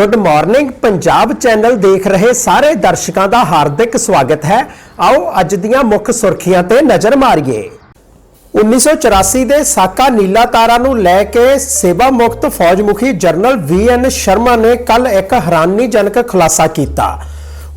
Good morning Punjab channel ਦੇਖ ਰਹੇ ਸਾਰੇ ਦਰਸ਼ਕਾਂ ਦਾ ਹਾਰਦਿਕ ਸਵਾਗਤ ਹੈ। ਆਓ ਅੱਜ ਦੀਆਂ ਮੁੱਖ ਸੁਰਖੀਆਂ ਤੇ ਨਜ਼ਰ ਮਾਰੀਏ। 1984 ਦੇ ਸਾਕਾ ਨੀਲਾ ਤਾਰਾ ਨੂੰ ਲੈ ਕੇ ਸੇਵਾ ਮੁਕਤ ਫੌਜ ਮੁਖੀ ਜਨਰਲ ਵੀ ਐਨ ਸ਼ਰਮਾ ਨੇ ਕੱਲ ਇੱਕ ਹੈਰਾਨੀਜਨਕ ਖੁਲਾਸਾ ਕੀਤਾ।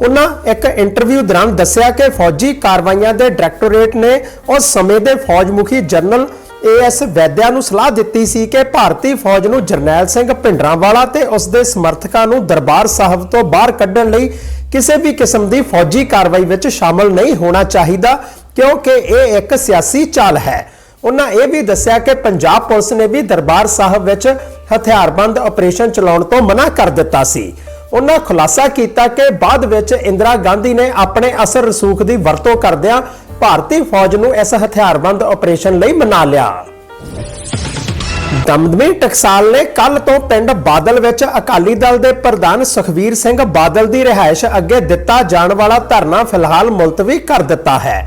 ਉਹਨਾਂ ਇੱਕ ਇੰਟਰਵਿਊ ਦੌਰਾਨ ਦੱਸਿਆ ਕਿ ਫੌਜੀ ਕਾਰਵਾਈਆਂ ਦੇ ਡਾਇਰੈਕਟੋਰੇਟ ਨੇ ਉਸ ਸਮੇਂ ਦੇ ਫੌਜ ਮੁਖੀ ਜਨਰਲ ਏਐਸ ਵੈਦਿਆ ਨੂੰ ਸਲਾਹ ਦਿੱਤੀ ਸੀ ਕਿ ਭਾਰਤੀ ਫੌਜ ਨੂੰ ਜਰਨੈਲ ਸਿੰਘ ਭਿੰਡਰਾਂਵਾਲਾ ਤੇ ਉਸ ਦੇ ਸਮਰਥਕਾਂ ਨੂੰ ਦਰਬਾਰ ਸਾਹਿਬ ਤੋਂ ਬਾਹਰ ਕੱਢਣ ਲਈ ਕਿਸੇ ਵੀ ਕਿਸਮ ਦੀ ਫੌਜੀ ਕਾਰਵਾਈ ਵਿੱਚ ਸ਼ਾਮਲ ਨਹੀਂ ਹੋਣਾ ਚਾਹੀਦਾ, ਕਿਉਂਕਿ ਇਹ ਇੱਕ ਸਿਆਸੀ ਚਾਲ ਹੈ। ਉਹਨਾਂ ਇਹ ਵੀ ਦੱਸਿਆ ਕਿ ਪੰਜਾਬ ਪੁਲਿਸ ਨੇ ਵੀ ਦਰਬਾਰ ਸਾਹਿਬ ਵਿੱਚ ਹਥਿਆਰਬੰਦ ਆਪਰੇਸ਼ਨ ਚਲਾਉਣ ਤੋਂ ਮਨਾ ਕਰ ਦਿੱਤਾ ਸੀ। ਉਹਨਾਂ ਖੁਲਾਸਾ ਕੀਤਾ ਕਿ ਬਾਅਦ ਵਿੱਚ ਇੰਦਰਾ ਗਾਂਧੀ ਨੇ ਆਪਣੇ ਅਸਰ ਰਸੂਖ ਦੀ ਵਰਤੋਂ ਕਰਦਿਆਂ ਭਾਰਤੀ ਫੌਜ ਨੂੰ ਇਸ ਹਥਿਆਰਬੰਦ ਆਪਰੇਸ਼ਨ ਲਈ ਮਨਾ ਲਿਆ। ਦਮਦਮੀ ਟਕਸਾਲ ਨੇ ਕੱਲ ਤੋਂ ਪਿੰਡ ਬਾਦਲ ਵਿੱਚ ਅਕਾਲੀ ਦਲ ਦੇ ਪ੍ਰਧਾਨ ਸੁਖਵੀਰ ਸਿੰਘ ਬਾਦਲ ਦੀ ਰਿਹਾਇਸ਼ ਅੱਗੇ ਦਿੱਤਾ ਜਾਣ ਵਾਲਾ ਧਰਨਾ ਫਿਲਹਾਲ ਮੁਲਤਵੀ ਕਰ ਦਿੱਤਾ ਹੈ।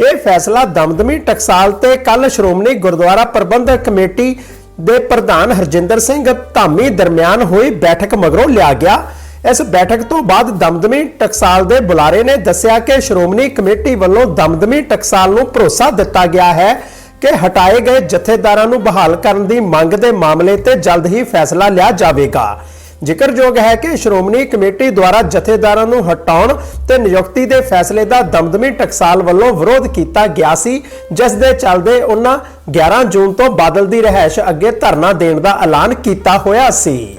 ਇਹ ਫੈਸਲਾ ਦਮਦਮੀ ਟਕਸਾਲ ਤੇ ਕੱਲ ਸ਼੍ਰੋਮਣੀ ਗੁਰਦੁਆਰਾ ਪ੍ਰਬੰਧਕ ਕਮੇਟੀ ਦੇ ਪ੍ਰਧਾਨ ਹਰਜਿੰਦਰ ਸਿੰਘ ਧਾਮੀ ਦਰਮਿਆਨ ਹੋਈ ਬੈਠਕ ਮਗਰੋਂ ਲਿਆ ਗਿਆ। ਇਸ ਬੈਠਕ ਤੋਂ ਬਾਅਦ ਦਮਦਮੀ ਟਕਸਾਲ ਦੇ ਬੁਲਾਰੇ ਨੇ ਦੱਸਿਆ ਕਿ ਸ਼੍ਰੋਮਣੀ ਕਮੇਟੀ ਵੱਲੋਂ ਦਮਦਮੀ ਟਕਸਾਲ ਨੂੰ ਭਰੋਸਾ ਦਿੱਤਾ ਗਿਆ ਹੈ ਕਿ ਹਟਾਏ ਗਏ ਜਥੇਦਾਰਾਂ ਨੂੰ ਬਹਾਲ ਕਰਨ ਦੀ ਮੰਗ ਦੇ ਮਾਮਲੇ ਤੇ ਜਲਦ ਹੀ ਫੈਸਲਾ ਲਿਆ ਜਾਵੇਗਾ। ਜ਼ਿਕਰਯੋਗ ਹੈ ਕਿ ਸ਼੍ਰੋਮਣੀ ਕਮੇਟੀ ਦੁਆਰਾ ਜਥੇਦਾਰਾਂ ਨੂੰ ਹਟਾਉਣ ਤੇ ਨਿਯੁਕਤੀ ਦੇ ਫੈਸਲੇ ਦਾ ਦਮਦਮੀ ਟਕਸਾਲ ਵੱਲੋਂ ਵਿਰੋਧ ਕੀਤਾ ਗਿਆ ਸੀ, ਜਿਸ ਦੇ ਚਲਦੇ ਉਹਨਾਂ 11 ਜੂਨ ਤੋਂ ਬਾਦਲ ਦੀ ਰਹਿائش ਅੱਗੇ ਧਰਨਾ ਦੇਣ ਦਾ ਐਲਾਨ ਕੀਤਾ ਹੋਇਆ ਸੀ।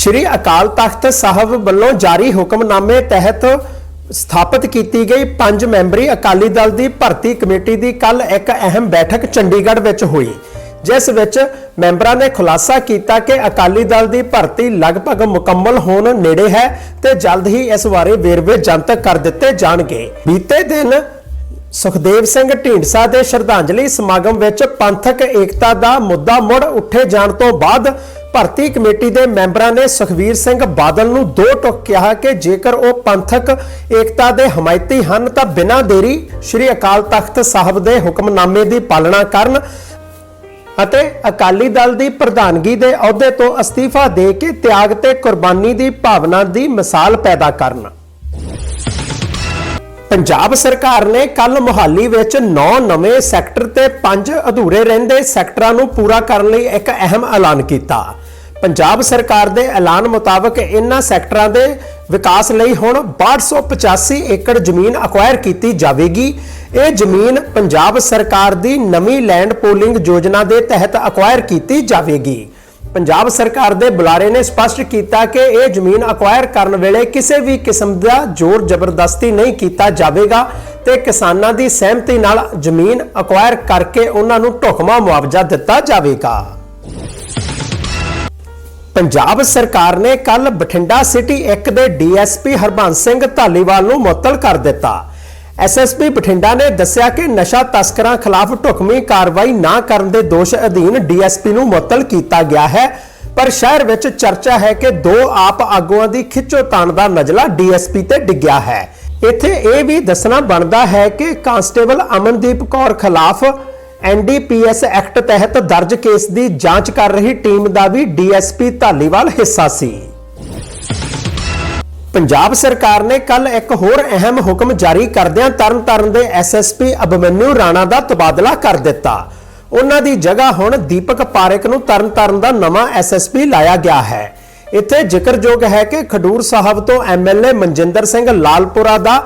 ਸ਼੍ਰੀ ਅਕਾਲ ਤਖਤ ਸਾਹਿਬ ਵੱਲੋਂ ਜਾਰੀ ਹੁਕਮਨਾਮੇ ਤਹਿਤ ਸਥਾਪਿਤ ਕੀਤੀ ਗਈ ਪੰਜ ਮੈਂਬਰੀ ਅਕਾਲੀ ਦਲ ਦੀ ਭਰਤੀ ਕਮੇਟੀ ਦੀ ਕੱਲ ਇੱਕ ਅਹਿਮ ਬੈਠਕ ਚੰਡੀਗੜ੍ਹ ਵਿੱਚ ਹੋਈ, ਜਿਸ ਵਿੱਚ ਮੈਂਬਰਾਂ ਨੇ ਖੁਲਾਸਾ ਕੀਤਾ ਕਿ ਅਕਾਲੀ ਦਲ ਦੀ ਭਰਤੀ ਲਗਭਗ ਮੁਕੰਮਲ ਹੋਣ ਨੇੜੇ ਹੈ ਤੇ ਜਲਦ ਹੀ ਇਸ ਬਾਰੇ ਵੇਰਵੇ ਜਨਤਕ ਕਰ ਦਿੱਤੇ ਜਾਣਗੇ। ਬੀਤੇ ਦਿਨ ਸੁਖਦੇਵ ਸਿੰਘ ਢੀਂਡਸਾ ਦੇ ਸ਼ਰਧਾਂਜਲੀ ਸਮਾਗਮ ਵਿੱਚ ਪੰਥਕ ਏਕਤਾ ਦਾ ਮੁੱਦਾ ਮੁੜ ਉੱਠੇ ਜਾਣ ਤੋਂ ਬਾਅਦ ਭਰਤੀ ਕਮੇਟੀ ਦੇ ਮੈਂਬਰਾਂ ਨੇ ਸੁਖਵੀਰ ਸਿੰਘ ਬਾਦਲ ਨੂੰ ਦੋ ਟੁਕ ਕਿਹਾ ਕਿ ਜੇਕਰ ਉਹ ਪੰਥਕ ਏਕਤਾ ਦੇ ਹਮਾਇਤੀ ਹਨ ਤਾਂ ਬਿਨਾਂ ਦੇਰੀ ਸ੍ਰੀ ਅਕਾਲ ਤਖਤ ਸਾਹਿਬ ਦੇ ਹੁਕਮਨਾਮੇ ਦੀ ਪਾਲਣਾ ਕਰਨ ਅਤੇ ਅਕਾਲੀ ਦਲ ਦੀ ਪ੍ਰਧਾਨਗੀ ਦੇ ਅਹੁਦੇ ਤੋਂ ਅਸਤੀਫਾ ਦੇ ਕੇ ਤਿਆਗ ਤੇ ਕੁਰਬਾਨੀ ਦੀ ਭਾਵਨਾ ਦੀ ਮਿਸਾਲ ਪੈਦਾ ਕਰਨ। ਪੰਜਾਬ ਸਰਕਾਰ ਨੇ ਕੱਲ ਮੁਹਾਲੀ ਵਿੱਚ 9 ਨਵੇਂ ਸੈਕਟਰ ਤੇ 5 ਅਧੂਰੇ ਰਹਿੰਦੇ ਸੈਕਟਰਾਂ ਨੂੰ ਪੂਰਾ ਕਰਨ ਲਈ ਇੱਕ ਅਹਿਮ ਐਲਾਨ ਕੀਤਾ। ਪੰਜਾਬ ਸਰਕਾਰ ਦੇ ਐਲਾਨ ਮੁਤਾਬਕ ਇਨ੍ਹਾਂ ਸੈਕਟਰਾਂ ਦੇ ਵਿਕਾਸ ਲਈ ਹੁਣ 6285 ਏਕੜ ਜ਼ਮੀਨ ਅਕਵਾਇਰ ਕੀਤੀ ਜਾਵੇਗੀ। ਇਹ ਜ਼ਮੀਨ ਪੰਜਾਬ ਸਰਕਾਰ ਦੀ ਨਵੀਂ ਲੈਂਡ ਪੂਲਿੰਗ ਯੋਜਨਾ ਦੇ ਤਹਿਤ ਅਕਵਾਇਰ ਕੀਤੀ ਜਾਵੇਗੀ। ਪੰਜਾਬ ਸਰਕਾਰ ਦੇ ਬੁਲਾਰੇ ਨੇ ਸਪਸ਼ਟ ਕੀਤਾ ਕਿ ਇਹ ਜ਼ਮੀਨ ਅਕਵਾਇਰ ਕਰਨ ਵੇਲੇ ਕਿਸੇ ਵੀ ਕਿਸਮ ਦਾ ਜ਼ੋਰ ਜ਼ਬਰਦਸਤੀ ਨਹੀਂ ਕੀਤਾ ਜਾਵੇਗਾ ਤੇ ਕਿਸਾਨਾਂ ਦੀ ਸਹਿਮਤੀ ਨਾਲ ਜ਼ਮੀਨ ਅਕਵਾਇਰ ਕਰਕੇ ਉਹਨਾਂ ਨੂੰ ਢੁਕਮਾ ਮੁਆਵਜ਼ਾ ਦਿੱਤਾ ਜਾਵੇਗਾ। ਪੰਜਾਬ ਸਰਕਾਰ ਨੇ ਕੱਲ ਬਠਿੰਡਾ ਸਿਟੀ 1 ਦੇ ਡੀਐਸਪੀ ਹਰਬੰਸ ਸਿੰਘ ਧਾਲੀਵਾਲ ਨੂੰ ਮੁਅੱਤਲ ਕਰ ਦਿੱਤਾ। ਐਸਐਸਪੀ ਬਠਿੰਡਾ ਨੇ ਦੱਸਿਆ ਕਿ ਨਸ਼ਾ ਤਸਕਰਾਂ ਖਿਲਾਫ ਢੁਕਵੀਂ ਕਾਰਵਾਈ ਨਾ ਕਰਨ ਦੇ ਦੋਸ਼ ਅਧੀਨ ਡੀਐਸਪੀ ਨੂੰ ਮੁਅੱਤਲ ਕੀਤਾ ਗਿਆ ਹੈ, ਪਰ ਸ਼ਹਿਰ ਵਿੱਚ ਚਰਚਾ ਹੈ ਕਿ ਦੋ ਆਪ ਆਗੂਆਂ ਦੀ ਖਿੱਚੋਤਾਣ ਦਾ ਨਜ਼ਲਾ ਡੀਐਸਪੀ ਤੇ ਡਿੱਗਿਆ ਹੈ। ਇੱਥੇ ਇਹ ਵੀ ਦੱਸਣਾ ਬਣਦਾ ਹੈ ਕਿ ਕਾਂਸਟੇਬਲ ਅਮਨਦੀਪ ਕੌਰ ਖਿਲਾਫ ਐਨਡੀਪੀਐਸ ਐਕਟ ਤਹਿਤ ਦਰਜ ਕੇਸ ਦੀ ਜਾਂਚ ਕਰ ਰਹੀ ਟੀਮ ਦਾ ਵੀ ਡੀਐਸਪੀ ਧਾਲੀਵਾਲ ਹਿੱਸਾ ਸੀ। ਪੰਜਾਬ ਸਰਕਾਰ ਨੇ ਕੱਲ ਇੱਕ ਹੋਰ ਅਹਿਮ ਹੁਕਮ ਜਾਰੀ ਕਰਦਿਆਂ ਤਰਨਤਾਰਨ ਦੇ ਐਸਐਸਪੀ ਅਭਮਨਿਊ ਰਾਣਾ ਦਾ ਤਬਾਦਲਾ ਕਰ ਦਿੱਤਾ। ਉਹਨਾਂ ਦੀ ਜਗ੍ਹਾ ਹੁਣ ਦੀਪਕ ਪਾਰੇਕ ਨੂੰ ਤਰਨਤਾਰਨ ਦਾ ਨਵਾਂ ਐਸਐਸਪੀ ਲਾਇਆ ਗਿਆ ਹੈ। ਇੱਥੇ ਜ਼ਿਕਰਯੋਗ ਹੈ ਕਿ ਖਡੂਰ ਸਾਹਿਬ ਤੋਂ ਐਮਐਲਏ ਮਨਜਿੰਦਰ ਸਿੰਘ ਲਾਲਪੁਰਾ ਦਾ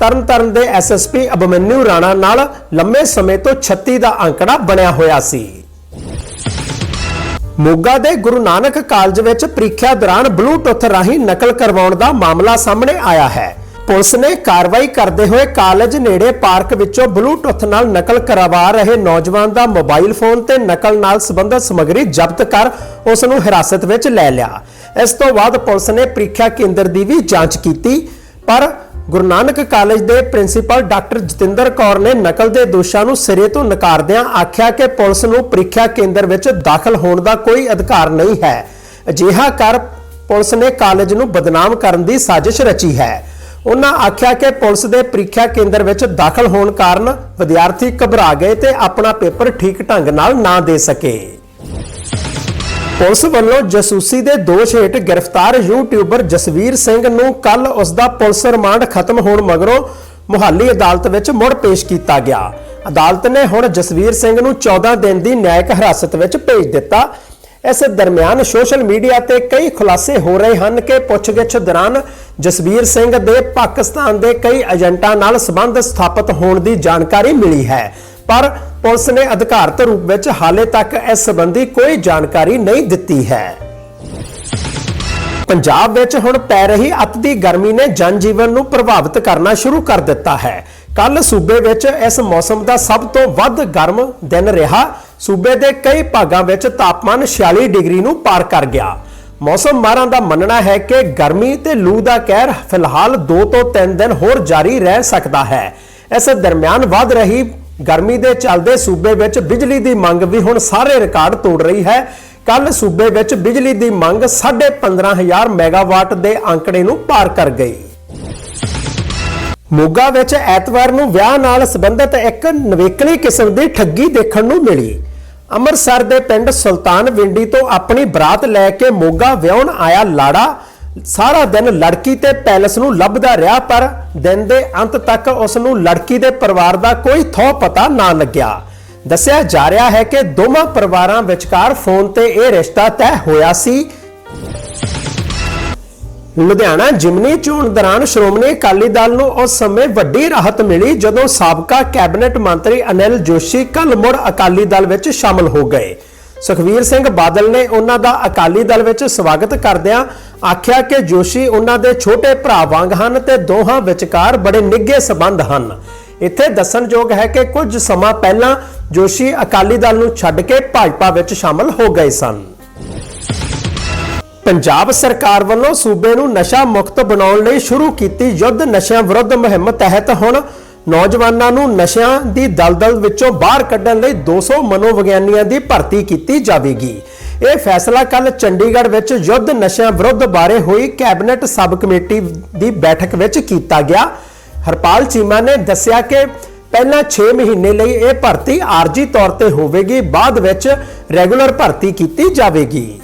ਤਰਨਤਾਰਨ ਦੇ ਐਸਐਸਪੀ ਅਭਮਨਿਊ ਰਾਣਾ ਨਾਲ ਲੰਮੇ ਸਮੇਂ ਤੋਂ 36 ਦਾ ਅੰਕੜਾ ਬਣਿਆ ਹੋਇਆ ਸੀ। ਮੋਗਾ ਦੇ ਗੁਰੂ ਨਾਨਕ ਕਾਲਜ ਵਿੱਚ ਪ੍ਰੀਖਿਆ ਦੌਰਾਨ ਬਲੂਟੁੱਥ ਰਾਹੀਂ ਨਕਲ ਕਰਵਾਉਣ ਦਾ ਮਾਮਲਾ ਸਾਹਮਣੇ ਆਇਆ ਹੈ। ਪੁਲਿਸ ਨੇ ਕਾਰਵਾਈ ਕਰਦੇ ਹੋਏ ਕਾਲਜ ਨੇੜੇ ਪਾਰਕ ਵਿੱਚੋਂ ਬਲੂਟੁੱਥ ਨਾਲ ਨਕਲ ਕਰਵਾ ਰਹੇ ਨੌਜਵਾਨ ਦਾ ਮੋਬਾਈਲ ਫੋਨ ਤੇ ਨਕਲ ਨਾਲ ਸੰਬੰਧਿਤ ਸਮੱਗਰੀ ਜ਼ਬਤ ਕਰ ਉਸ ਨੂੰ ਹਿਰਾਸਤ ਵਿੱਚ ਲੈ ਲਿਆ। ਇਸ ਤੋਂ ਬਾਅਦ ਪੁਲਿਸ ਨੇ ਪ੍ਰੀਖਿਆ ਕੇਂਦਰ ਦੀ ਵੀ ਜਾਂਚ ਕੀਤੀ, ਪਰ ਗੁਰੂ ਨਾਨਕ ਕਾਲਜ ਦੇ ਪ੍ਰਿੰਸੀਪਲ ਡਾਕਟਰ ਜਤਿੰਦਰ ਕੌਰ ਨੇ ਨਕਲ ਦੇ ਦੋਸ਼ਾਂ ਨੂੰ ਸਿਰੇ ਤੋਂ ਨਕਾਰਦਿਆਂ ਆਖਿਆ ਕਿ ਪੁਲਿਸ ਨੂੰ ਪ੍ਰੀਖਿਆ ਕੇਂਦਰ ਵਿੱਚ ਦਾਖਲ ਹੋਣ ਦਾ ਕੋਈ ਅਧਿਕਾਰ ਨਹੀਂ ਹੈ। ਅਜਿਹਾ ਕਰ ਪੁਲਿਸ ਨੇ ਕਾਲਜ ਨੂੰ ਬਦਨਾਮ ਕਰਨ ਦੀ ਸਾਜ਼ਿਸ਼ ਰਚੀ ਹੈ। ਉਹਨਾਂ ਆਖਿਆ ਕਿ ਪੁਲਿਸ ਦੇ ਪ੍ਰੀਖਿਆ ਕੇਂਦਰ ਵਿੱਚ ਦਾਖਲ ਹੋਣ ਕਾਰਨ ਵਿਦਿਆਰਥੀ ਘਬਰਾ ਗਏ ਤੇ ਆਪਣਾ ਪੇਪਰ ਠੀਕ ਢੰਗ ਨਾਲ ਨਾ ਦੇ ਸਕੇ। ਪੁਲਿਸ ਵੱਲੋਂ ਜਸੂਸੀ ਦੇ ਦੋਸ਼ ਹੇਠ ਗ੍ਰਿਫਤਾਰ ਯੂਟਿਊਬਰ ਜਸਵੀਰ ਸਿੰਘ ਨੂੰ ਕੱਲ ਉਸ ਦਾ ਪੁਲਿਸ ਰਿਮਾਂਡ ਖਤਮ ਹੋਣ ਮਗਰੋਂ ਮੁਹਾਲੀ ਅਦਾਲਤ ਵਿੱਚ ਮੁੜ ਪੇਸ਼ ਕੀਤਾ ਗਿਆ। ਅਦਾਲਤ ਨੇ ਹੁਣ ਜਸਵੀਰ ਸਿੰਘ ਨੂੰ 14 ਦਿਨ ਦੀ ਨਿਆਇਕ ਹਿਰਾਸਤ ਵਿੱਚ ਭੇਜ ਦਿੱਤਾ। ਇਸ ਦਰਮਿਆਨ ਸੋਸ਼ਲ ਮੀਡੀਆ ਤੇ ਕਈ ਖੁਲਾਸੇ ਹੋ ਰਹੇ ਹਨ ਕਿ ਪੁੱਛਗਿੱਛ ਦੌਰਾਨ ਜਸਵੀਰ ਸਿੰਘ ਦੇ ਪਾਕਿਸਤਾਨ ਦੇ ਕਈ ਏਜੰਟਾਂ ਨਾਲ ਸੰਬੰਧ ਸਥਾਪਿਤ ਹੋਣ ਦੀ ਜਾਣਕਾਰੀ ਮਿਲੀ ਹੈ। ਪਰ ਪੁਲਿਸ ਨੇ ਅਧਿਕਾਰਤ ਰੂਪ ਵਿੱਚ ਹਾਲੇ ਤੱਕ ਇਸ ਸੰਬੰਧੀ ਕੋਈ ਜਾਣਕਾਰੀ ਨਹੀਂ ਦਿੱਤੀ ਹੈ। ਪੰਜਾਬ ਵਿੱਚ ਹੁਣ ਪੈ ਰਹੀ ਅਤ ਦੀ ਗਰਮੀ ਨੇ ਜਨਜੀਵਨ ਨੂੰ ਪ੍ਰਭਾਵਿਤ ਕਰਨਾ ਸ਼ੁਰੂ ਕਰ ਦਿੱਤਾ ਹੈ। ਕੱਲ ਸੂਬੇ ਵਿੱਚ ਇਸ ਮੌਸਮ ਦਾ ਸਭ ਤੋਂ ਵੱਧ ਗਰਮ ਦਿਨ ਰਿਹਾ। ਸੂਬੇ ਦੇ ਕਈ ਭਾਗਾਂ ਵਿੱਚ ਤਾਪਮਾਨ 46 ਡਿਗਰੀ ਨੂੰ ਪਾਰ ਕਰ ਗਿਆ। ਮੌਸਮ ਮਾਹਰਾਂ ਦਾ ਮੰਨਣਾ ਹੈ ਕਿ ਗਰਮੀ ਤੇ ਲੂ ਦਾ ਕਹਿਰ ਫਿਲਹਾਲ 2 ਤੋਂ 3 ਦਿਨ ਹੋਰ ਜਾਰੀ ਰਹਿ ਸਕਦਾ ਹੈ। ਇਸ ਦਰਮਿਆਨ ਵੱਧ ਰਹੀ ਗਰਮੀ ਦੇ ਚੱਲਦੇ ਸੂਬੇ ਵਿੱਚ ਬਿਜਲੀ ਦੀ ਮੰਗ ਵੀ ਹੁਣ ਸਾਰੇ ਰਿਕਾਰਡ ਤੋੜ ਰਹੀ ਹੈ। ਕੱਲ ਸੂਬੇ ਵਿੱਚ ਬਿਜਲੀ ਦੀ ਮੰਗ 15000 ਮੈਗਾਵਾਟ ਦੇ ਅੰਕੜੇ ਨੂੰ ਪਾਰ ਕਰ ਗਈ। ਮੋਗਾ ਵਿੱਚ ਐਤਵਾਰ ਨੂੰ ਵਿਆਹ ਨਾਲ ਸੰਬੰਧਿਤ ਇੱਕ ਨਵੇਕਲੀ ਕਿਸਮ ਦੀ ਠੱਗੀ ਦੇਖਣ ਨੂੰ ਮਿਲੀ। ਅੰਮ੍ਰਿਤਸਰ ਦੇ ਪਿੰਡ ਸੁਲਤਾਨ ਵਿੰਡੀ ਤੋਂ ਆਪਣੀ ਬਰਾਤ ਲੈ ਕੇ ਮੋਗਾ ਵਿਆਹਣ ਆਇਆ ਲਾੜਾ। ਸਾਰਾ ਦਿਨ ਲੜਕੀ ਤੇ ਪੈਲਸ ਨੂੰ ਲੱਭਦਾ ਰਿਹਾ, ਪਰ ਦਿਨ ਦੇ ਅੰਤ ਤੱਕ ਉਸ ਨੂੰ ਲੜਕੀ ਦੇ ਪਰਿਵਾਰ ਦਾ ਕੋਈ ਥੋ ਪਤਾ ਨਾ ਲੱਗਿਆ। ਦੱਸਿਆ ਜਾ ਰਿਹਾ ਹੈ ਕਿ ਦੋਵਾਂ ਪਰਿਵਾਰਾਂ ਵਿਚਕਾਰ ਫੋਨ ਤੇ ਇਹ ਰਿਸ਼ਤਾ ਤੈਅ ਹੋਇਆ ਸੀ। ਲੁਧਿਆਣਾ ਜਿਮਨੀ ਚੋਣ ਦੌਰਾਨ ਸ਼੍ਰੋਮਣੀ ਅਕਾਲੀ ਦਲ ਨੂੰ ਉਸ ਸਮੇਂ ਵੱਡੀ ਰਾਹਤ ਮਿਲੀ ਜਦੋਂ ਸਾਬਕਾ ਕੈਬਨਿਟ ਮੰਤਰੀ ਅਨਿਲ ਜੋਸ਼ੀ ਕੱਲ ਮੁੜ ਅਕਾਲੀ ਦਲ ਵਿੱਚ ਸ਼ਾਮਲ ਹੋ ਗਏ। ਸੁਖਵੀਰ ਸਿੰਘ ਬਾਦਲ ਨੇ ਉਹਨਾਂ ਦਾ ਅਕਾਲੀ ਦਲ ਵਿੱਚ ਸਵਾਗਤ ਕਰਦਿਆਂ ਆਖਿਆ ਕਿ ਜੋਸ਼ੀ ਉਹਨਾਂ ਦੇ ਛੋਟੇ ਭਰਾ ਵਾਂਗ ਹਨ ਤੇ ਦੋਹਾਂ ਵਿਚਕਾਰ ਬੜੇ ਨਿੱਘੇ ਸਬੰਧ ਹਨ। ਇੱਥੇ ਦੱਸਣਯੋਗ ਹੈ ਕਿ ਕੁਝ ਸਮਾਂ ਪਹਿਲਾਂ ਜੋਸ਼ੀ ਅਕਾਲੀ ਦਲ ਨੂੰ ਛੱਡ ਕੇ ਭਾਜਪਾ ਵਿੱਚ ਸ਼ਾਮਲ ਹੋ ਗਏ ਸਨ। ਪੰਜਾਬ ਸਰਕਾਰ ਵੱਲੋਂ ਸੂਬੇ ਨੂੰ ਨਸ਼ਾ ਮੁਕਤ ਬਣਾਉਣ ਲਈ ਸ਼ੁਰੂ ਕੀਤੀ ਯੁੱਧ ਨਸ਼ਿਆਂ ਵਿਰੁੱਧ ਮੁਹਿੰਮ ਤਹਿਤ ਹੁਣ ਨੌਜਵਾਨਾਂ ਨੂੰ ਨਸ਼ਿਆਂ ਦੀ ਦਲਦਲ ਵਿੱਚੋਂ ਬਾਹਰ ਕੱਢਣ ਲਈ 200 ਮਨੋਵਿਗਿਆਨੀਆਂ ਦੀ ਭਰਤੀ ਕੀਤੀ ਜਾਵੇਗੀ। ਇਹ ਫੈਸਲਾ ਕੱਲ ਚੰਡੀਗੜ੍ਹ ਵਿੱਚ ਯੁੱਧ ਨਸ਼ਿਆਂ ਵਿਰੁੱਧ ਬਾਰੇ ਹੋਈ ਕੈਬਨਿਟ ਸਬ ਕਮੇਟੀ ਦੀ ਬੈਠਕ ਵਿੱਚ ਕੀਤਾ ਗਿਆ। ਹਰਪਾਲ ਚੀਮਾ ਨੇ ਦੱਸਿਆ ਕਿ ਪਹਿਲਾਂ 6 ਮਹੀਨੇ ਲਈ ਇਹ ਭਰਤੀ ਆਰਜੀ ਤੌਰ ਤੇ ਹੋਵੇਗੀ, ਬਾਅਦ ਵਿੱਚ ਰੈਗੂਲਰ ਭਰਤੀ ਕੀਤੀ ਜਾਵੇਗੀ।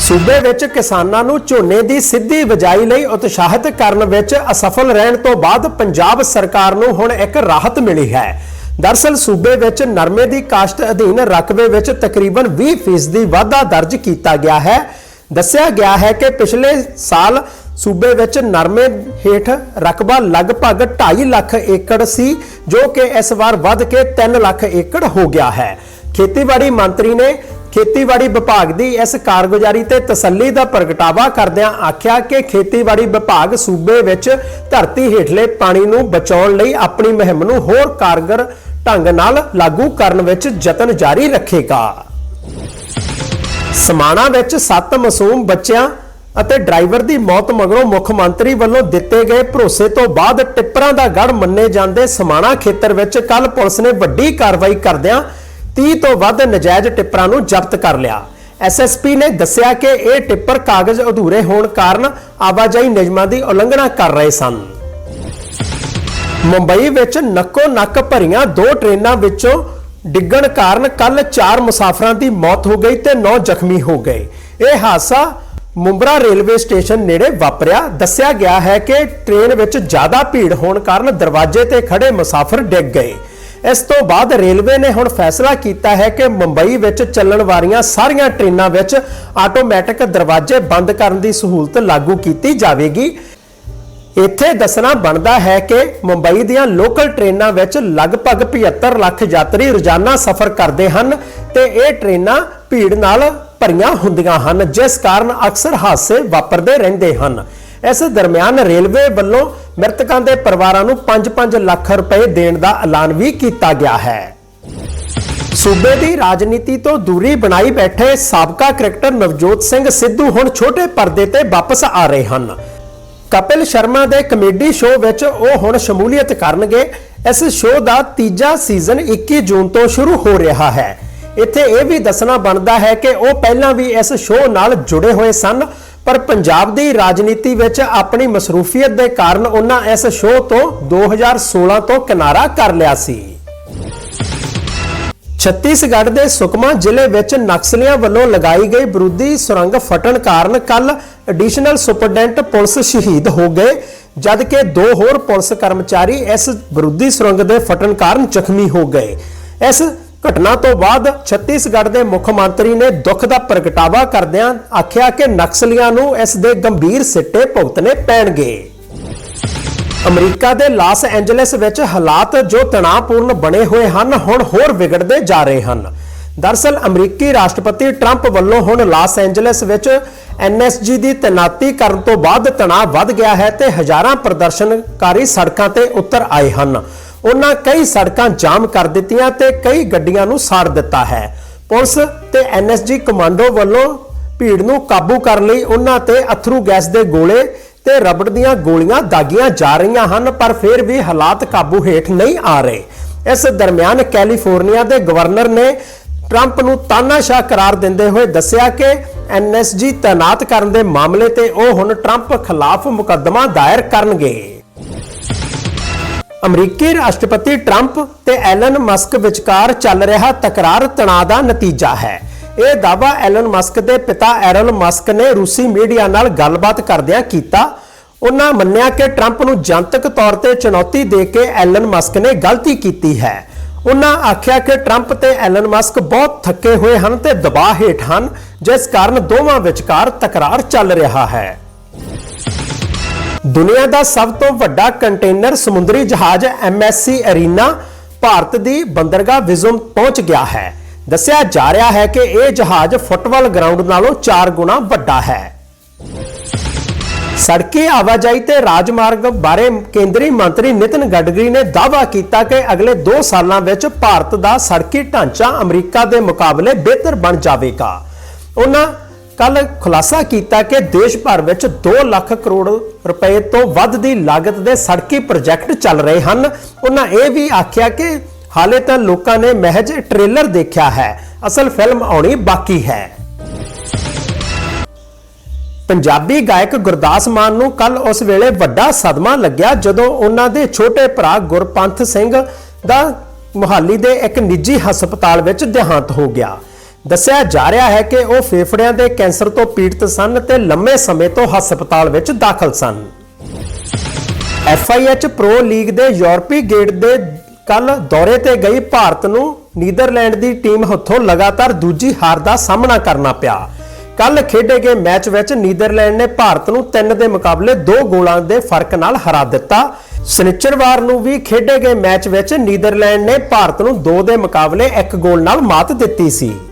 ਸੂਬੇ ਵਿੱਚ ਕਿਸਾਨਾਂ ਨੂੰ ਝੋਨੇ ਦੀ ਸਿੱਧੀ ਬਜਾਈ ਲਈ ਉਤਸ਼ਾਹਿਤ ਕਰਨ ਵਿੱਚ ਅਸਫਲ ਰਹਿਣ ਤੋਂ ਬਾਅਦ ਪੰਜਾਬ ਸਰਕਾਰ ਨੂੰ ਹੁਣ ਇੱਕ ਰਾਹਤ ਮਿਲੀ ਹੈ। ਦਰਸਲ ਸੂਬੇ ਵਿੱਚ ਨਰਮੇ ਦੀ ਕਾਸ਼ਤ ਅਧੀਨ ਰਕਬੇ ਵਿੱਚ ਤਕਰੀਬਨ 20% ਦੀ ਵਾਧਾ ਦਰਜ ਕੀਤਾ ਗਿਆ ਹੈ। ਦੱਸਿਆ ਗਿਆ ਹੈ ਕਿ ਪਿਛਲੇ ਸਾਲ ਸੂਬੇ ਵਿੱਚ ਨਰਮੇ ਹੇਠ ਰਕਬਾ ਲਗਭਗ 2.5 ਲੱਖ ਏਕੜ ਸੀ, ਜੋ ਕਿ ਇਸ ਵਾਰ ਵੱਧ ਕੇ 3 ਲੱਖ ਏਕੜ ਹੋ ਗਿਆ ਹੈ। ਖੇਤੀਬਾੜੀ ਮੰਤਰੀ ਨੇ ਖੇਤੀਬਾੜੀ ਵਿਭਾਗ ਦੀ ਇਸ ਕਾਰਗੁਜ਼ਾਰੀ ਤੇ ਤਸੱਲੀ ਦਾ ਪ੍ਰਗਟਾਵਾ ਕਰਦਿਆਂ ਆਖਿਆ ਕਿ ਖੇਤੀਬਾੜੀ ਵਿਭਾਗ ਸੂਬੇ ਵਿੱਚ ਧਰਤੀ ਹੇਠਲੇ ਪਾਣੀ ਨੂੰ ਬਚਾਉਣ ਲਈ ਆਪਣੀ ਮੁਹਿੰਮ ਨੂੰ ਹੋਰ ਕਾਰਗਰ ਢੰਗ ਨਾਲ ਲਾਗੂ ਕਰਨ ਵਿੱਚ ਯਤਨ ਜਾਰੀ ਰੱਖੇਗਾ। ਸਮਾਣਾ ਵਿੱਚ 7 ਮਾਸੂਮ ਬੱਚਿਆਂ ਅਤੇ ਡਰਾਈਵਰ ਦੀ ਮੌਤ ਮਗਰੋਂ ਮੁੱਖ ਮੰਤਰੀ ਵੱਲੋਂ ਦਿੱਤੇ ਗਏ ਭਰੋਸੇ ਤੋਂ ਬਾਅਦ ਟਿੱਪਰਾਂ ਦਾ ਗੜ ਮੰਨੇ ਜਾਂਦੇ ਸਮਾਣਾ ਖੇਤਰ ਵਿੱਚ ਕੱਲ ਪੁਲਿਸ ਨੇ ਵੱਡੀ ਕਾਰਵਾਈ ਕਰਦਿਆਂ 30 ਤੋਂ ਵੱਧ ਨਜਾਇਜ਼ ਟਿੱਪਰਾਂ ਨੂੰ ਜ਼ਬਤ ਕਰ ਲਿਆ। ਐਸਐਸਪੀ ਨੇ ਦੱਸਿਆ ਕਿ ਇਹ ਟਿੱਪਰ ਕਾਗਜ਼ ਅਧੂਰੇ ਹੋਣ ਕਾਰਨ ਆਵਾਜਾਈ ਨਿਯਮਾਂ ਦੀ ਉਲੰਘਣਾ ਕਰ ਰਹੇ ਸਨ। ਮੁੰਬਈ ਵਿੱਚ ਨੱਕੋ ਨੱਕ ਭਰੀਆਂ ਦੋ ਟ੍ਰੇਨਾਂ ਵਿੱਚੋਂ ਡਿੱਗਣ ਕਾਰਨ ਕੱਲ 4 ਮੁਸਾਫਰਾਂ ਦੀ ਮੌਤ ਹੋ ਗਈ ਤੇ 9 ਜ਼ਖਮੀ ਹੋ ਗਏ। ਇਹ ਹਾਦਸਾ ਮੁੰਬਰਾ ਰੇਲਵੇ ਸਟੇਸ਼ਨ ਨੇੜੇ ਵਾਪਰਿਆ। ਦੱਸਿਆ ਗਿਆ ਹੈ ਕਿ ਟ੍ਰੇਨ ਵਿੱਚ ਜ਼ਿਆਦਾ ਭੀੜ ਹੋਣ ਕਾਰਨ ਦਰਵਾਜ਼ੇ ਤੇ ਖੜੇ ਮੁਸਾਫਰ ਡਿੱਗ ਗਏ। ਇਸ ਤੋਂ ਬਾਅਦ ਰੇਲਵੇ ਨੇ ਹੁਣ ਫੈਸਲਾ ਕੀਤਾ ਹੈ ਕਿ ਮੁੰਬਈ ਵਿੱਚ ਚੱਲਣ ਵਾਲੀਆਂ ਸਾਰੀਆਂ ਟ੍ਰੇਨਾਂ ਵਿੱਚ ਆਟੋਮੈਟਿਕ ਦਰਵਾਜ਼ੇ ਬੰਦ ਕਰਨ ਦੀ ਸਹੂਲਤ ਲਾਗੂ ਕੀਤੀ ਜਾਵੇਗੀ। ਇੱਥੇ ਦੱਸਣਾ ਬਣਦਾ ਹੈ ਕਿ ਮੁੰਬਈ ਦੀਆਂ ਲੋਕਲ ਟ੍ਰੇਨਾਂ ਵਿੱਚ ਲਗਭਗ 75 ਲੱਖ ਯਾਤਰੀ ਰੋਜ਼ਾਨਾ ਸਫ਼ਰ ਕਰਦੇ ਹਨ ਤੇ ਇਹ ਟ੍ਰੇਨਾਂ ਭੀੜ ਨਾਲ ਭਰੀਆਂ ਹੁੰਦੀਆਂ ਹਨ, ਜਿਸ ਕਾਰਨ ਅਕਸਰ ਹਾਦਸੇ ਵਾਪਰਦੇ ਰਹਿੰਦੇ ਹਨ। ਇਸ ਦਰਮਿਆਨ ਰੇਲਵੇ ਵੱਲੋਂ ਮ੍ਰਿਤਕਾਂ ਦੇ ਪਰਿਵਾਰਾਂ ਨੂੰ 5-5 ਲੱਖ ਰੁਪਏ ਦੇਣ ਦਾ ਐਲਾਨ ਵੀ ਕੀਤਾ ਗਿਆ ਹੈ। ਸੂਬੇ ਦੀ ਰਾਜਨੀਤੀ ਤੋਂ ਦੂਰੀ ਬਣਾਈ ਬੈਠੇ ਸਾਬਕਾ ਕ੍ਰਿਕਟਰ ਨਵਜੋਤ ਸਿੰਘ ਸਿੱਧੂ ਹੁਣ ਛੋਟੇ ਪਰਦੇ ਤੇ ਵਾਪਸ ਆ ਰਹੇ ਹਨ। ਕਪਿਲ ਸ਼ਰਮਾ ਦੇ ਕਮੇਡੀ ਸ਼ੋਅ ਵਿੱਚ ਉਹ ਹੁਣ ਸ਼ਮੂਲੀਅਤ ਕਰਨਗੇ। ਇਸ ਸ਼ੋਅ ਦਾ ਤੀਜਾ ਸੀਜ਼ਨ 21 ਜੂਨ ਤੋਂ ਸ਼ੁਰੂ ਹੋ ਰਿਹਾ ਹੈ। ਇੱਥੇ ਇਹ ਵੀ ਦੱਸਣਾ ਬਣਦਾ ਹੈ ਕਿ ਉਹ ਪਹਿਲਾਂ ਵੀ ਇਸ ਸ਼ੋਅ ਨਾਲ ਜੁੜੇ ਹੋਏ ਸਨ। ਪਰ ਪੰਜਾਬ ਦੀ ਰਾਜਨੀਤੀ ਵਿੱਚ ਆਪਣੀ ਮਸਰੂਫੀਅਤ ਦੇ ਕਾਰਨ ਉਹਨਾਂ ਇਸ ਸ਼ੋਅ ਤੋਂ 2016 ਤੋਂ ਕਿਨਾਰਾ ਕਰ ਲਿਆ ਸੀ। ਛੱਤੀਸਗੜ੍ਹ ਦੇ ਸੁਕਮਾ ਜ਼ਿਲ੍ਹੇ ਵਿੱਚ ਨਕਸਲੀਆਂ ਵੱਲੋਂ ਲਗਾਈ ਗਈ ਵਿਰੋਧੀ ਸੁਰੰਗ ਫਟਣ ਕਾਰਨ ਕੱਲ ਐਡੀਸ਼ਨਲ ਸੁਪਰਡੈਂਟ ਪੁਲਿਸ ਸ਼ਹੀਦ ਹੋ ਗਏ, ਜਦਕਿ ਦੋ ਹੋਰ ਪੁਲਿਸ ਕਰਮਚਾਰੀ ਇਸ ਵਿਰੋਧੀ ਸੁਰੰਗ ਦੇ ਫਟਣ ਕਾਰਨ ਜ਼ਖਮੀ ਹੋ ਗਏ। ਇਸ ਘਟਨਾ ਤੋਂ ਬਾਅਦ ਛੱਤੀਸਗੜ੍ਹ ਦੇ ਮੁੱਖ ਮੰਤਰੀ ਨੇ ਦੁੱਖ ਦਾ ਪ੍ਰਗਟਾਵਾ ਕਰਦਿਆਂ ਆਖਿਆ ਕਿ ਨਕਸਲੀਆਂ ਨੂੰ ਇਸ ਦੇ ਗੰਭੀਰ ਸਿੱਟੇ ਭੁਗਤਣੇ ਪੈਣਗੇ। ਅਮਰੀਕਾ ਦੇ ਲਾਸ ਐਂਜਲਸ ਵਿੱਚ ਹਾਲਾਤ ਜੋ ਤਣਾਅਪੂਰਨ ਬਣੇ ਹੋਏ ਹਨ, ਹੁਣ ਹੋਰ ਵਿਗੜਦੇ ਜਾ ਰਹੇ ਹਨ। ਦਰਸਲ, ਅਮਰੀਕੀ ਰਾਸ਼ਟਰਪਤੀ ਟਰੰਪ ਵੱਲੋਂ ਹੁਣ ਲਾਸ ਐਂਜਲਸ ਵਿੱਚ ਐਨਐਸਜੀ ਦੀ ਤੈਨਾਤੀ ਕਰਨ ਤੋਂ ਬਾਅਦ ਤਣਾਅ ਵੱਧ ਗਿਆ ਹੈ ਤੇ ਹਜ਼ਾਰਾਂ ਪ੍ਰਦਰਸ਼ਨਕਾਰੀ ਸੜਕਾਂ ਤੇ ਉਤਰ ਆਏ ਹਨ। ਉਹਨਾਂ ਕਈ ਸੜਕਾਂ ਜਾਮ ਕਰ ਦਿੱਤੀਆਂ ਤੇ ਕਈ ਗੱਡੀਆਂ ਨੂੰ ਸਾੜ ਦਿੱਤਾ ਹੈ। ਪੁਲਿਸ ਤੇ ਐਨਐਸਜੀ ਕਮਾਂਡੋ ਵੱਲੋਂ ਭੀੜ ਨੂੰ ਕਾਬੂ ਕਰਨ ਲਈ ਉਹਨਾਂ ਤੇ ਅਥਰੂ ਗੈਸ ਦੇ ਗੋਲੇ ਤੇ ਰਬੜ ਦੀਆਂ ਗੋਲੀਆਂ ਦਾਗੀਆਂ ਜਾ ਰਹੀਆਂ ਹਨ, ਪਰ ਫਿਰ ਵੀ ਹਾਲਾਤ ਕਾਬੂ ਹੇਠ ਨਹੀਂ ਆ ਰਹੇ। ਇਸ ਦਰਮਿਆਨ ਕੈਲੀਫੋਰਨੀਆ ਦੇ ਗਵਰਨਰ ਨੇ ਟਰੰਪ ਨੂੰ ਤਾਨਾਸ਼ਾਹ ਕਰਾਰ ਦਿੰਦੇ ਹੋਏ ਦੱਸਿਆ ਕਿ ਐਨਐਸਜੀ ਤਾਇਨਾਤ ਕਰਨ ਦੇ ਮਾਮਲੇ ਤੇ ਉਹ ਹੁਣ ਟਰੰਪ ਖਿਲਾਫ ਮੁਕੱਦਮਾ ਦਾਇਰ ਕਰਨਗੇ। ਅਮਰੀਕੀ ਰਾਸ਼ਟਰਪਤੀ ਟਰੰਪ ਤੇ ਐਲਨ ਮਸਕ ਵਿਚਕਾਰ ਚੱਲ ਰਿਹਾ ਤਕਰਾਰ ਤਣਾਅ ਦਾ ਨਤੀਜਾ ਹੈ। ਇਹ ਦਾਅਵਾ ਐਲਨ ਮਸਕ ਦੇ ਪਿਤਾ ਐਰਲ ਮਸਕ ਨੇ ਰੂਸੀ ਮੀਡੀਆ ਨਾਲ ਗੱਲਬਾਤ ਕਰਦਿਆਂ ਕੀਤਾ। ਉਹਨਾਂ ਮੰਨਿਆ ਕਿ ਟਰੰਪ ਨੂੰ ਜਨਤਕ ਤੌਰ ਤੇ ਚੁਣੌਤੀ ਦੇ ਕੇ ਐਲਨ ਮਸਕ ਨੇ ਗਲਤੀ ਕੀਤੀ ਹੈ। ਉਹਨਾਂ ਆਖਿਆ ਕਿ ਟਰੰਪ ਤੇ ਐਲਨ ਮਸਕ ਬਹੁਤ ਥੱਕੇ ਹੋਏ ਹਨ ਤੇ ਦਬਾਅ ਹੇਠ ਹਨ, ਜਿਸ ਕਾਰਨ ਦੋਵਾਂ ਵਿਚਕਾਰ ਤਕਰਾਰ ਚੱਲ ਰਿਹਾ ਹੈ। ਦੁਨੀਆ ਦਾ ਸਭ ਤੋਂ ਵੱਡਾ ਕੰਟੇਨਰ ਸਮੁੰਦਰੀ ਜਹਾਜ਼ ਐਮਐਸਸੀ ਅਰੀਨਾ ਭਾਰਤ ਦੀ ਬੰਦਰਗਾਹ ਵਿਜ਼ਮ ਪਹੁੰਚ ਗਿਆ ਹੈ। ਦੱਸਿਆ ਜਾ ਰਿਹਾ ਹੈ ਕਿ ਇਹ ਜਹਾਜ਼ ਫੁੱਟਬਾਲ ਗਰਾਊਂਡ ਨਾਲੋਂ 4 ਗੁਣਾ ਵੱਡਾ ਹੈ। ਸੜਕੀ ਆਵਾਜਾਈ ਤੇ ਰਾਜਮਾਰਗ ਬਾਰੇ ਕੇਂਦਰੀ ਮੰਤਰੀ ਨਿਤਿਨ ਗਡਕਰੀ ਨੇ ਦਾਅਵਾ ਕੀਤਾ ਕਿ ਅਗਲੇ 2 ਸਾਲਾਂ ਵਿੱਚ ਭਾਰਤ ਦਾ ਸੜਕੀ ਢਾਂਚਾ ਅਮਰੀਕਾ ਦੇ ਮੁਕਾਬਲੇ ਬਿਹਤਰ ਬਣ ਜਾਵੇਗਾ। ਉਹਨਾਂ ਕੱਲ ਖੁਲਾਸਾ ਕੀਤਾ ਕਿ ਦੇਸ਼ ਭਰ ਵਿੱਚ 2 ਲੱਖ ਕਰੋੜ ਰੁਪਏ ਤੋਂ ਵੱਧ ਦੀ ਲਾਗਤ ਦੇ ਸੜਕੀ ਪ੍ਰੋਜੈਕਟ ਚੱਲ ਰਹੇ ਹਨ। ਉਹਨਾਂ ਇਹ ਵੀ ਆਖਿਆ ਕਿ ਹਾਲੇ ਤਾਂ ਲੋਕਾਂ ਨੇ ਮਹਿਜ ਟ੍ਰੇਲਰ ਦੇਖਿਆ ਹੈ। ਅਸਲ ਫਿਲਮ ਆਉਣੀ ਬਾਕੀ ਹੈ। ਪੰਜਾਬੀ ਗਾਇਕ ਗੁਰਦਾਸ ਮਾਨ ਨੂੰ ਕੱਲ ਉਸ ਵੇਲੇ ਵੱਡਾ ਸਦਮਾ ਲੱਗਿਆ ਜਦੋਂ ਉਹਨਾਂ ਦੇ ਛੋਟੇ ਭਰਾ ਗੁਰਪੰਥ ਸਿੰਘ ਦਾ ਮੁਹਾਲੀ ਦੇ ਇੱਕ ਨਿੱਜੀ ਹਸਪਤਾਲ ਵਿੱਚ ਦੇਹਾਂਤ ਹੋ ਗਿਆ। ਦੱਸਿਆ ਜਾ ਰਿਹਾ ਹੈ ਕਿ ਉਹ ਫੇਫੜਿਆਂ ਦੇ ਕੈਂਸਰ ਤੋਂ ਪੀੜਤ ਸਨ ਤੇ ਲੰਮੇ ਸਮੇਂ ਤੋਂ ਹਸਪਤਾਲ ਵਿੱਚ ਦਾਖਲ ਸਨ। ਐਫਆਈਐਚ ਪ੍ਰੋ ਲੀਗ ਦੇ ਯੂਰਪੀ ਗੇਟ ਦੇ ਕੱਲ ਦੌਰੇ ਤੇ ਗਈ ਭਾਰਤ ਨੂੰ ਨੀਦਰਲੈਂਡ ਦੀ ਟੀਮ ਹੱਥੋਂ ਲਗਾਤਾਰ ਦੂਜੀ ਹਾਰ ਦਾ ਸਾਹਮਣਾ ਕਰਨਾ ਪਿਆ। ਕੱਲ ਖੇਡੇ ਗਏ ਮੈਚ ਵਿੱਚ ਨੀਦਰਲੈਂਡ ਨੇ ਭਾਰਤ ਨੂੰ 3 ਦੇ ਮੁਕਾਬਲੇ 2 ਗੋਲਾਂ ਦੇ ਫ਼ਰਕ ਨਾਲ ਹਰਾ ਦਿੱਤਾ। ਸਨਿਚਰਵਾਰ ਨੂੰ ਵੀ ਖੇਡੇ ਗਏ ਮੈਚ ਵਿੱਚ ਨੀਦਰਲੈਂਡ ਨੇ ਭਾਰਤ ਨੂੰ 2 ਦੇ ਮੁਕਾਬਲੇ 1 ਗੋਲ ਨਾਲ ਮਾਤ ਦਿੱਤੀ ਸੀ।